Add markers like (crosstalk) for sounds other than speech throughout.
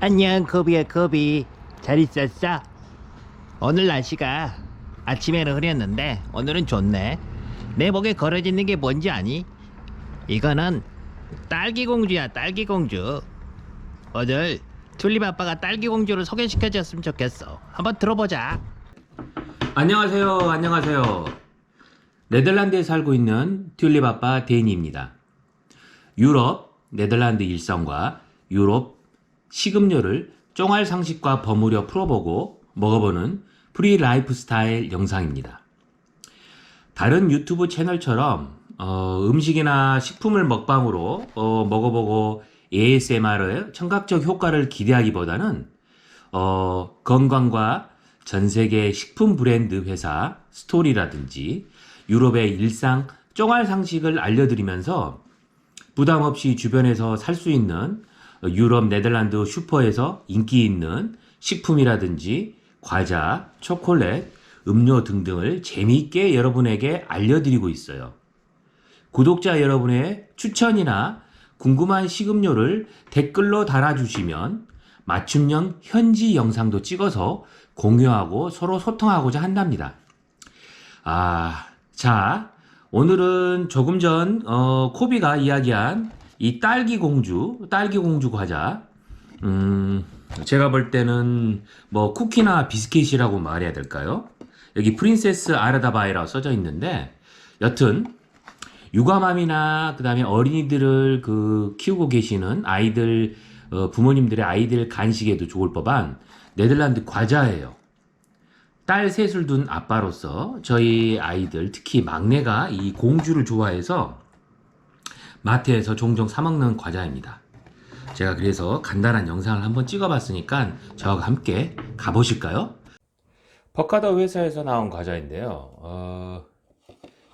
안녕 코비야 코비 잘 있었어? 오늘 날씨가 아침에는 흐렸는데 오늘은 좋네 내 목에 걸어지는 게 뭔지 아니? 이거는 딸기 공주야 딸기 공주 오늘 튤립 아빠가 딸기 공주를 소개시켜 줬으면 좋겠어 한번 들어보자 안녕하세요. 안녕하세요. 네덜란드에 살고 있는 튤립 아빠 데니입니다. 유럽, 네덜란드 일성과 유럽 식음료를 쫑알 상식과 버무려 풀어보고 먹어보는 프리 라이프 스타일 영상입니다. 다른 유튜브 채널처럼 어, 음식이나 식품을 먹방으로 어, 먹어보고 ASMR의 청각적 효과를 기대하기보다는 어, 건강과 전 세계 식품 브랜드 회사 스토리라든지 유럽의 일상 쫑알 상식을 알려드리면서 부담 없이 주변에서 살 수 있는 유럽 네덜란드 슈퍼에서 인기 있는 식품이라든지 과자, 초콜릿, 음료 등등을 재미있게 여러분에게 알려드리고 있어요. 구독자 여러분의 추천이나 궁금한 식음료를 댓글로 달아주시면 맞춤형 현지 영상도 찍어서 공유하고 서로 소통하고자 한답니다. 아, 자, 오늘은 조금 전, 어, 코비가 이야기한 이 딸기 공주, 딸기 공주 과자, 음, 제가 볼 때는 뭐 쿠키나 비스킷이라고 말해야 될까요? 여기 프린세스 아르다바이라고 써져 있는데, 여튼, 육아맘이나 그 다음에 어린이들을 그 키우고 계시는 아이들 어, 부모님들의 아이들 간식에도 좋을 법한 네덜란드 과자예요. 딸 셋을 둔 아빠로서 저희 아이들 특히 막내가 이 공주를 좋아해서 마트에서 종종 사 먹는 과자입니다. 제가 그래서 간단한 영상을 한번 찍어봤으니까 저와 함께 가보실까요? 퍼카더 회사에서 나온 과자인데요. 어,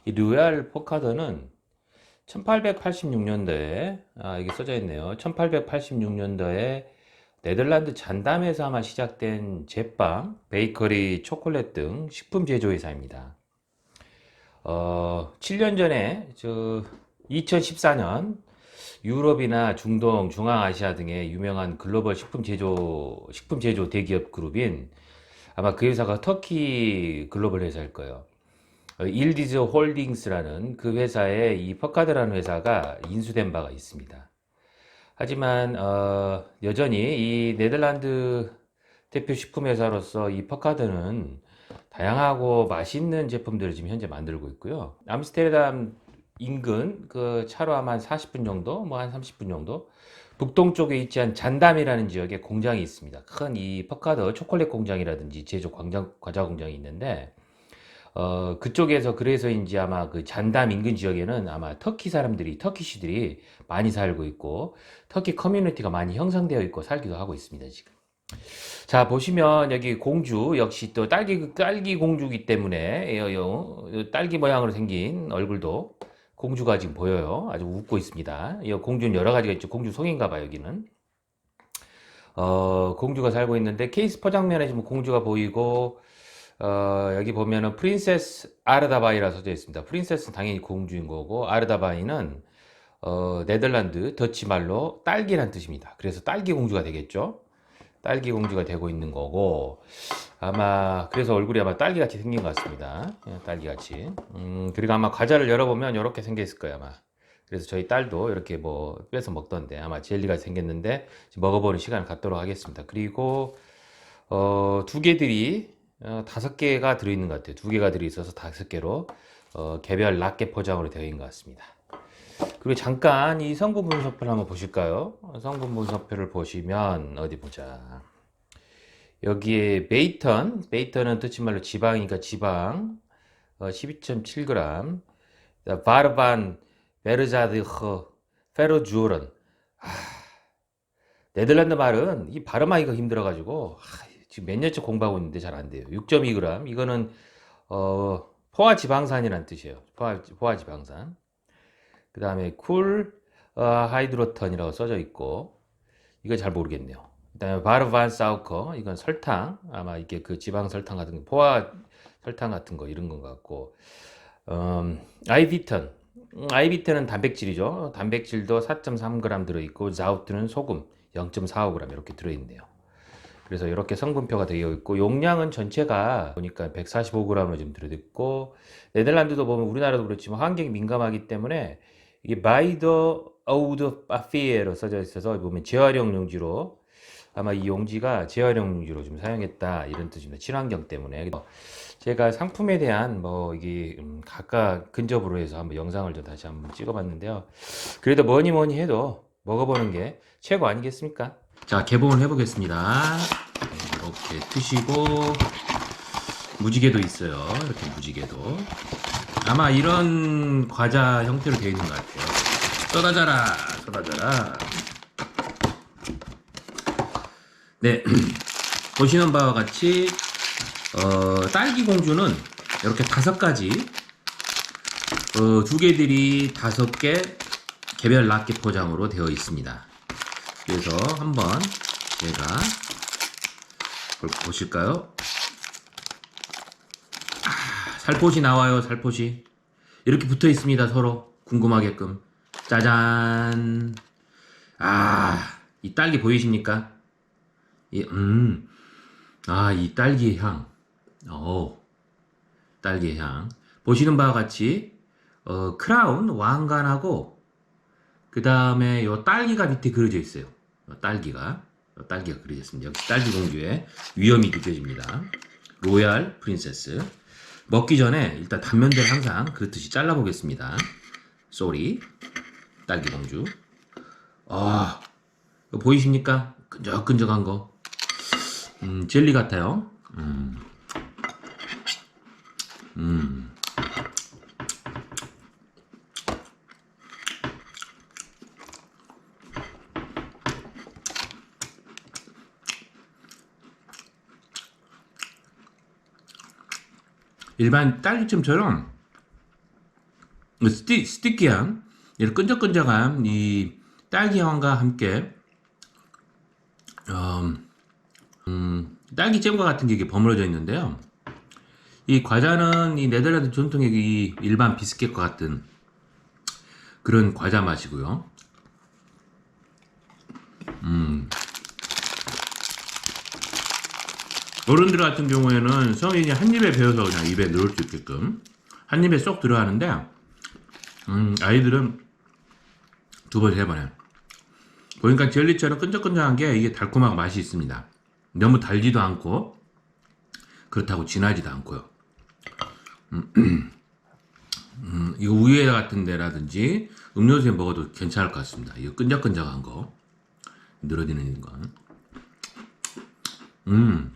이 루얄 포카더는 1886년도에 아 이게 써져 있네요. 1886년도에 네덜란드 잔담에서 아마 시작된 제빵, 베이커리, 초콜릿 등 식품 제조 회사입니다. 어, 7년 전에 저 2014년 유럽이나 중동, 중앙아시아 등의 유명한 글로벌 식품 제조 식품 제조 대기업 그룹인 아마 그 회사가 터키 글로벌 회사일 거예요. 어, 일디즈 홀딩스라는 그 회사에 이 퍼카드라는 회사가 인수된 바가 있습니다. 하지만 어, 여전히 이 네덜란드 대표 식품 회사로서 이 퍼카드는 다양하고 맛있는 제품들을 지금 현재 만들고 있고요. 암스테르담 인근 그 차로 아마 한 40분 정도, 뭐 한 30분 정도 북동쪽에 위치한 잔담이라는 지역에 공장이 있습니다. 큰 이 퍼카드 초콜릿 공장이라든지 제조 광장, 과자 공장이 있는데 어, 그쪽에서 그래서인지 아마 그 잔담 인근 지역에는 아마 터키 사람들이, 터키시들이 많이 살고 있고, 터키 커뮤니티가 많이 형성되어 있고 살기도 하고 있습니다, 지금. 자, 보시면 여기 공주, 역시 또 딸기, 딸기 공주기 때문에, 딸기 모양으로 생긴 얼굴도 공주가 지금 보여요. 아주 웃고 있습니다. 이 공주는 여러 가지가 있죠. 공주 송인가 봐, 여기는. 어, 공주가 살고 있는데, 케이스 포장면에 지금 공주가 보이고, 어, 여기 보면은 프린세스 아르다바이라 써져 있습니다. 프린세스는 당연히 공주인 거고 아르다바이는 어, 네덜란드 더치 말로 딸기란 뜻입니다. 그래서 딸기 공주가 되겠죠. 딸기 공주가 되고 있는 거고 아마 그래서 얼굴이 아마 딸기 같이 생긴 것 같습니다. 예, 딸기 같이. 음, 그리고 아마 과자를 열어보면 이렇게 생겨 있을 거예요 아마. 그래서 저희 딸도 이렇게 뭐 빼서 먹던데 아마 젤리가 생겼는데 먹어보는 시간을 갖도록 하겠습니다. 그리고 어, 두 개들이 어, 다섯 개가 들어있는 것 같아요. 두 개가 들어있어서 다섯 개로 어, 개별 낱개 포장으로 되어 있는 것 같습니다. 그리고 잠깐 이 성분 분석표를 한번 보실까요? 성분 분석표를 보시면 어디 보자. 여기에 베이턴, 베이턴은 뜻이 말로 지방이니까 지방 어, 12.7g. 바르반 베르자드흐 페로주오른. 아, 네덜란드 말은 이 발음하기가 힘들어가지고 아, 지금 몇 년째 공부하고 있는데 잘 안 돼요. 6.2g. 이거는 어, 포화 지방산이라는 뜻이에요. 포화, 포화 지방산. 그 다음에 쿨 어, 하이드로턴이라고 써져 있고 이거 잘 모르겠네요. 그 다음에 바르반 사우커 이건 설탕 아마 이게 그 지방 설탕 같은 거 포화 설탕 같은 거 이런 것 같고 음, 아이비턴 음, 아이비턴은 단백질이죠. 단백질도 4.3g 들어있고 자우트는 소금 0.45g 이렇게 들어있네요. 그래서 이렇게 성분표가 되어 있고 용량은 전체가 보니까 145g으로 지금 들어있고 네덜란드도 보면 우리나라도 그렇지만 환경이 민감하기 때문에 이게 바이더 아우드 파피에로 써져 있어서 보면 재활용 용지로 아마 이 용지가 재활용 용지로 좀 사용했다 이런 뜻입니다. 친환경 때문에 제가 상품에 대한 뭐 이게 음, 각각 근접으로 해서 한번 영상을 좀 다시 한번 찍어봤는데요. 그래도 뭐니 뭐니 해도 먹어보는 게 최고 아니겠습니까? 자 개봉을 해보겠습니다. 이렇게 트시고 무지개도 있어요. 이렇게 무지개도 아마 이런 과자 형태로 되어 있는 것 같아요. 쏟아져라, 쏟아져라. 네, (clears throat) 보시는 바와 같이 어, 딸기 공주는 이렇게 다섯 가지 어, 두 개들이 다섯 개 개별 낱개 포장으로 되어 있습니다. 그래서 한번 제가 보실까요? 아, 살포시 나와요, 살포시. 이렇게 붙어 있습니다, 서로. 궁금하게끔. 짜잔. 아, 이 딸기 보이십니까? 이, 음. 아, 이 딸기의 향. 어 딸기의 향. 보시는 바와 같이, 어, 크라운, 왕관하고, 그 다음에 요 딸기가 밑에 그려져 있어요. 요 딸기가. 요 딸기가 그려져 있습니다. 역시 딸기 공주의 위험이 느껴집니다. 로얄 프린세스. 먹기 전에 일단 단면들 항상 그렇듯이 잘라보겠습니다. 쏘리. 딸기 공주. 아, 보이십니까? 끈적끈적한 거. 음, 젤리 같아요. 음. 음. 일반 딸기찜처럼 스티, 스티키한 이런 끈적끈적한 이 딸기 향과 함께 어, 음, 딸기잼과 같은 게 이게 버무려져 있는데요. 이 과자는 이 네덜란드 전통의 이 일반 비스켓과 같은 그런 과자 맛이고요. 음. 어른들 같은 경우에는 성인이 한 입에 베어서 그냥 입에 넣을 수 있게끔 한 입에 쏙 들어가는데 음, 아이들은 두 번, 세 번에 보니까 젤리처럼 끈적끈적한 게 이게 달콤하고 맛이 있습니다. 너무 달지도 않고 그렇다고 진하지도 않고요. 음, (clears throat) 음, 이거 우유 같은 데라든지 음료수에 먹어도 괜찮을 것 같습니다. 이거 끈적끈적한 거 늘어지는 거. 음.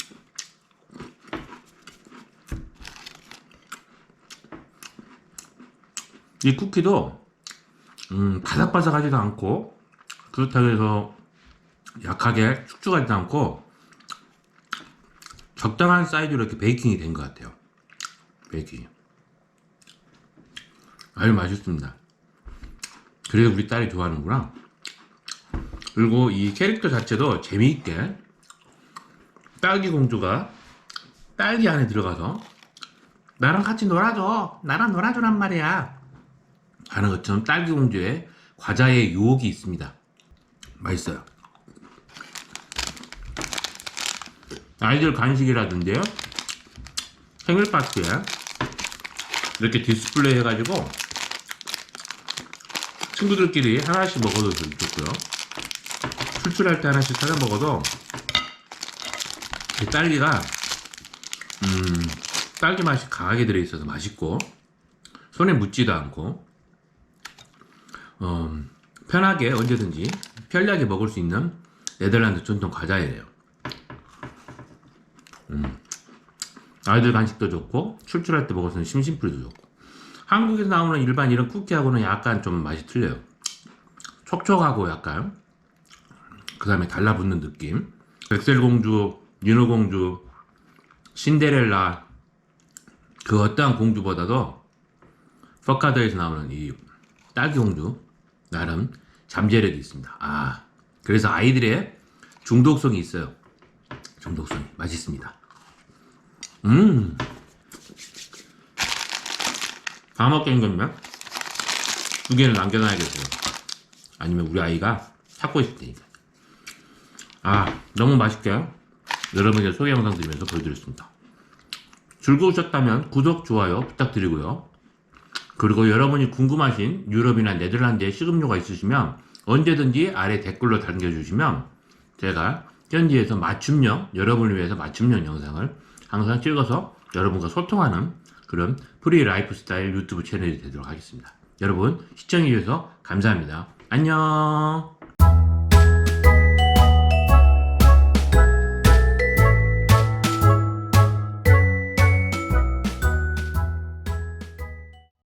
이 쿠키도 음, 바삭바삭하지도 않고 그렇다고 해서 약하게 축축하지도 않고 적당한 사이즈로 이렇게 베이킹이 된 것 같아요. 베이킹. 아주 맛있습니다. 그래서 우리 딸이 좋아하는구나. 그리고 이 캐릭터 자체도 재미있게 딸기 공주가 딸기 안에 들어가서 나랑 같이 놀아줘. 나랑 놀아주란 말이야. 하는 것처럼 딸기 공주의 과자의 유혹이 있습니다. 맛있어요. 아이들 간식이라든지요. 생일 파티에 이렇게 디스플레이 해가지고 친구들끼리 하나씩 먹어도 좋고요. 출출할 때 하나씩 사서 먹어도 이 딸기가 음, 딸기 맛이 강하게 들어있어서 맛있고 손에 묻지도 않고 어, 편하게 언제든지 편리하게 먹을 수 있는 네덜란드 전통 과자예요. 음. 아이들 간식도 좋고 출출할 때 있는 심심풀이도 좋고 한국에서 나오는 일반 이런 쿠키하고는 약간 좀 맛이 틀려요. 촉촉하고 약간 그 다음에 달라붙는 느낌 백설공주, 윤호공주, 신데렐라 그 어떠한 공주보다도 퍼카더에서 나오는 이 딸기 공주 나름 잠재력이 있습니다. 아 그래서 아이들의 중독성이 있어요. 중독성이 맛있습니다. 음. 다 먹겠는 거면 두 개는 남겨놔야겠어요. 아니면 우리 아이가 찾고 있을 테니까. 아, 너무 맛있게 여러분께 소개 영상 드리면서 보여드렸습니다. 즐거우셨다면 구독, 좋아요 부탁드리고요. 그리고 여러분이 궁금하신 유럽이나 네덜란드의 식음료가 있으시면 언제든지 아래 댓글로 남겨주시면 제가 현지에서 맞춤형, 여러분을 위해서 맞춤형 영상을 항상 찍어서 여러분과 소통하는 그런 프리 라이프 스타일 유튜브 채널이 되도록 하겠습니다. 여러분 시청해주셔서 감사합니다. 안녕!